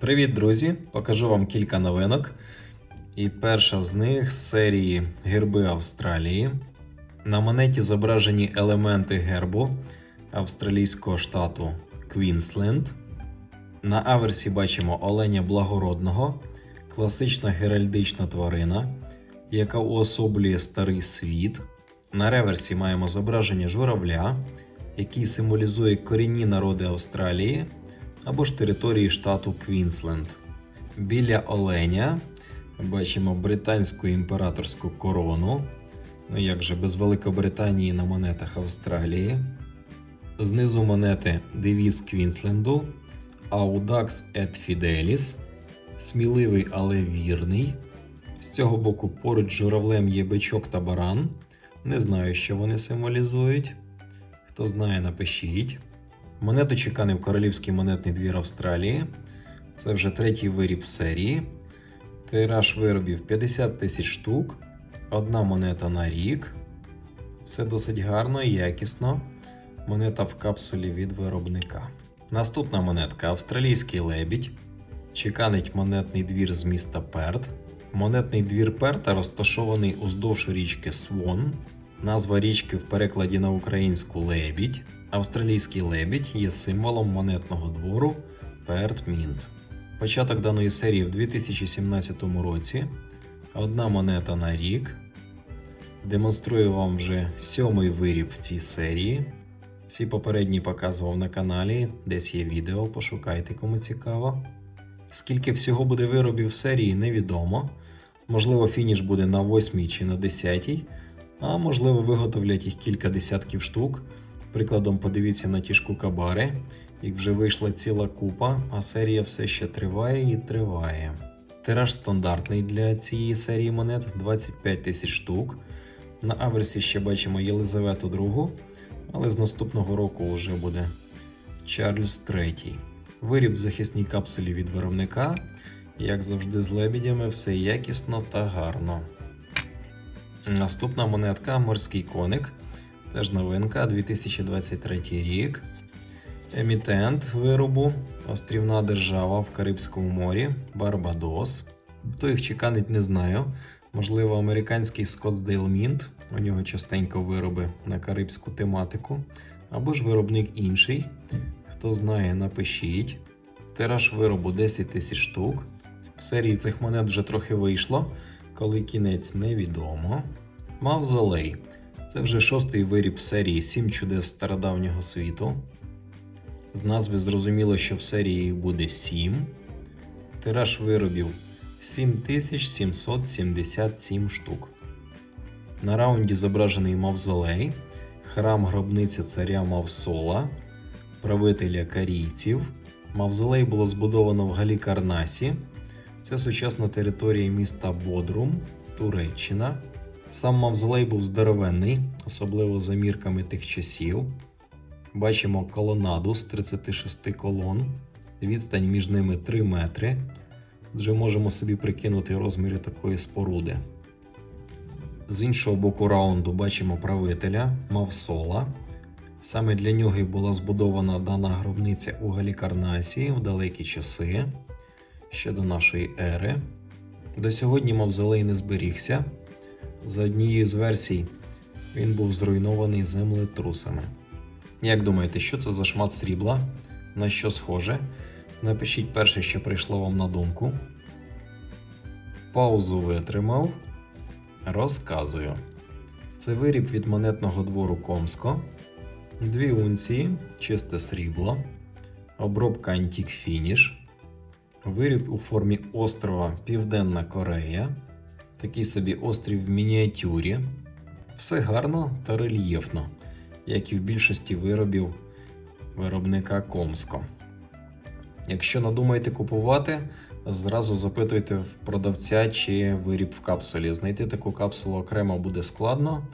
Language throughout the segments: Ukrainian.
Привіт, друзі! Покажу вам кілька новинок. І перша з них з серії Герби Австралії. На монеті зображені елементи гербу австралійського штату Квінсленд. На аверсі бачимо оленя благородного, класична геральдична тварина, яка уособлює старий світ. На реверсі маємо зображення журавля, який символізує корінні народи Австралії або ж території штату Квінсленд. Біля оленя бачимо британську імператорську корону. Ну як же без Великобританії на монетах Австралії. Знизу монети девіз Квінсленду Audax et Fidelis. Сміливий, але вірний. З цього боку поруч журавлем є бичок та баран. Не знаю, що вони символізують. Хто знає, напишіть. Монету чеканив Королівський монетний двір Австралії. Це вже третій виріб серії. Тираж виробів 50 тисяч штук. Одна монета на рік. Все досить гарно і якісно. Монета в капсулі від виробника. Наступна монетка австралійський лебідь. Чеканить монетний двір з міста Перт. Монетний двір Перта розташований уздовж річки Свон. Назва річки в перекладі на українську лебідь. Австралійський лебідь є символом монетного двору Перт Мінт. Початок даної серії в 2017 році. Одна монета на рік. Демонструю вам вже сьомий виріб в цій серії. Всі попередні показував на каналі, десь є відео, пошукайте, кому цікаво. Скільки всього буде виробів в серії, невідомо. Можливо, фініш буде на 8 чи на 10, а можливо, виготовлять їх кілька десятків штук. Прикладом, подивіться на ті ж кукабари. Їх вже вийшла ціла купа, а серія все ще триває і триває. Тираж стандартний для цієї серії монет 25 тисяч штук. На аверсі ще бачимо Єлизавету II, але з наступного року вже буде Чарльз III. Виріб в захисній капсулі від виробника. Як завжди, з лебідями, все якісно та гарно. Наступна монетка морський коник. Теж новинка 2023 рік. Емітент виробу Острівна держава в Карибському морі Барбадос. Хто їх чеканить, не знаю. Можливо, американський Scottsdale Mint, у нього частенько вироби на карибську тематику, або ж виробник інший. Хто знає, напишіть. Тираж виробу 10 тисяч штук. В серії цих монет вже трохи вийшло, коли кінець невідомо. Мавзолей. Це вже шостий виріб серії 7 чудес стародавнього світу. З назви зрозуміло, що в серії їх буде 7. Тираж виробів 7777 штук. На раунді зображений мавзолей, храм гробниця царя Мавсола, правителя карійців. Мавзолей було збудовано в Галікарнасі. Це сучасна територія міста Бодрум, Туреччина. Сам мавзолей був здоровенний, особливо за мірками тих часів. Бачимо колонаду з 36 колон, відстань між ними 3 метри. Вже можемо собі прикинути розміри такої споруди. З іншого боку раунду бачимо правителя Мавсола. Саме для нього була збудована дана гробниця у Галікарнасі в далекі часи, ще до нашої ери. До сьогодні мавзолей не зберігся. За однією з версій, він був зруйнований землетрусами. Як думаєте, що це за шмат срібла? На що схоже? Напишіть перше, що прийшло вам на думку. Паузу витримав. Розказую. Це виріб від монетного двору Комско. Дві унції, чисте срібло, обробка Antique Finish, виріб у формі острова Південна Корея, такий собі острів в мініатюрі. Все гарно та рельєфно, як і в більшості виробів виробника Комско. Якщо надумаєте купувати, зразу запитуйте в продавця, чи виріб в капсулі. Знайти таку капсулу окремо буде складно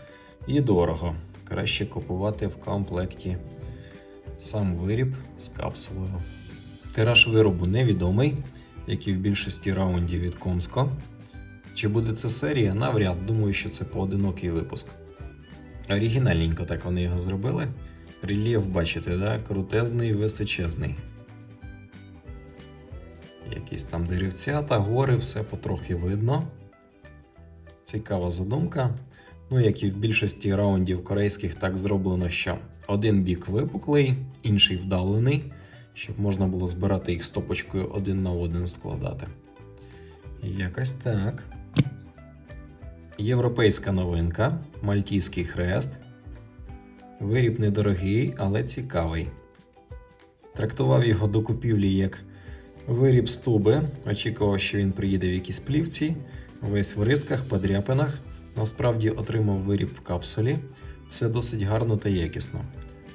і дорого. Краще купувати в комплекті сам виріб з капсулою. Тираж виробу невідомий, як і в більшості раундів від Комско. Чи буде це серія? Навряд, думаю, що це поодинокий випуск. Оригінальненько так вони його зробили. Рельєф, бачите, да? крутезний, височезний. Якісь там деревця та гори, все потрохи видно. Цікава задумка. Ну, як і в більшості раундів корейських, так зроблено, що один бік випуклий, інший вдавлений, щоб можна було збирати їх стопочкою один на один складати. Якось так. Європейська новинка, мальтійський хрест. Виріб недорогий, але цікавий. Трактував його до купівлі як виріб з туби. Очікував, що він приїде в якійсь плівці, весь в рисках, подряпинах. Насправді отримав виріб в капсулі. Все досить гарно та якісно.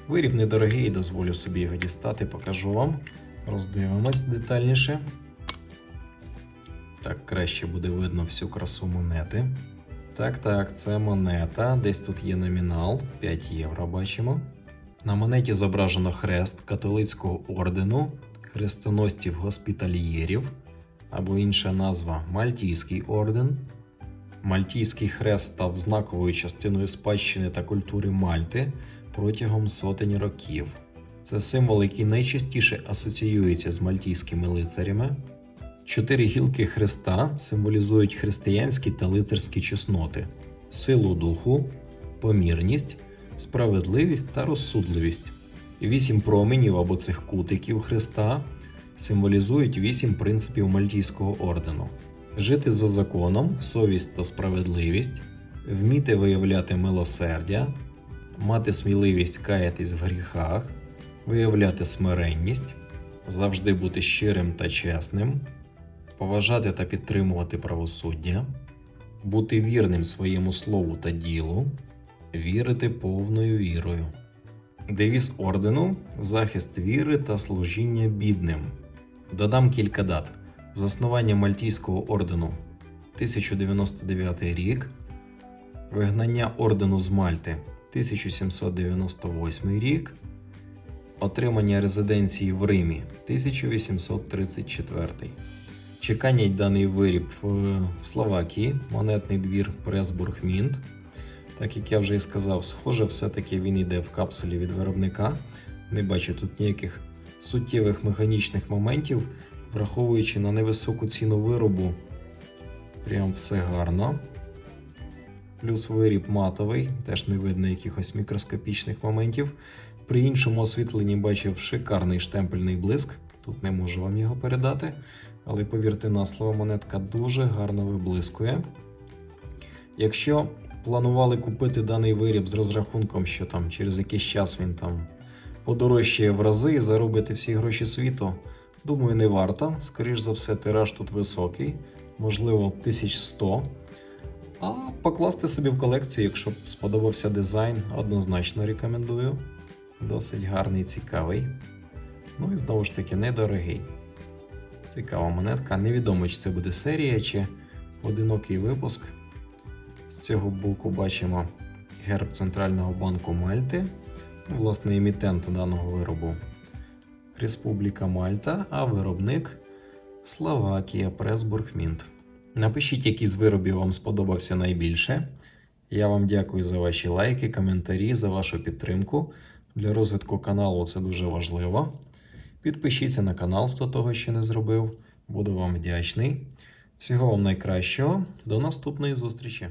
Виріб недорогий, дозволю собі його дістати, покажу вам. Роздивимось детальніше. Так, краще буде видно всю красу монети. Так, так, це монета. Десь тут є номінал 5 євро, бачимо. На монеті зображено хрест католицького ордену, хрестоносців госпітальєрів, або інша назва Мальтійський орден. Мальтійський хрест став знаковою частиною спадщини та культури Мальти протягом сотень років. Це символ, який найчастіше асоціюється з мальтійськими лицарями. Чотири гілки хреста символізують християнські та лицарські чесноти, силу духу, помірність, справедливість та розсудливість. Вісім променів або цих кутиків хреста символізують вісім принципів Мальтійського ордену: жити за законом, совість та справедливість, вміти виявляти милосердя, мати сміливість каятись в гріхах, виявляти смиренність, завжди бути щирим та чесним, поважати та підтримувати правосуддя, бути вірним своєму слову та ділу, вірити повною вірою. Девіз ордену захист віри та служіння бідним. Додам кілька дат. Заснування Мальтійського ордену 1099 рік, вигнання ордену з Мальти 1798 рік, отримання резиденції в Римі 1834. Чекання даний виріб в Словакії, монетний двір Пресбург Мінт. Так як я вже і сказав, схоже, все-таки він йде в капсулі від виробника. Не бачу тут ніяких суттєвих механічних моментів, враховуючи на невисоку ціну виробу. Прям все гарно. Плюс виріб матовий, теж не видно якихось мікроскопічних моментів. При іншому освітленні бачив шикарний штемпельний блиск. Тут не можу вам його передати. Але повірте на слово, монетка дуже гарно виблискує. Якщо планували купити даний виріб з розрахунком, що там через якийсь час він там подорожчає в рази і заробити всі гроші світу, думаю, не варто. Скоріш за все, тираж тут високий, можливо, 1100. А покласти собі в колекцію, якщо б сподобався дизайн, однозначно рекомендую. Досить гарний, цікавий. Ну і знову ж таки, недорогий. Цікава монетка. Невідомо, чи це буде серія, чи одинокий випуск. З цього боку бачимо герб Центрального банку Мальти, ну, власне, емітент даного виробу Республіка Мальта, а виробник Словакія Пресбург Мінт. Напишіть, який з виробів вам сподобався найбільше. Я вам дякую за ваші лайки, коментарі, за вашу підтримку. Для розвитку каналу це дуже важливо. Підпишіться на канал, хто того ще не зробив. Буду вам вдячний. Всього вам найкращого. До наступної зустрічі!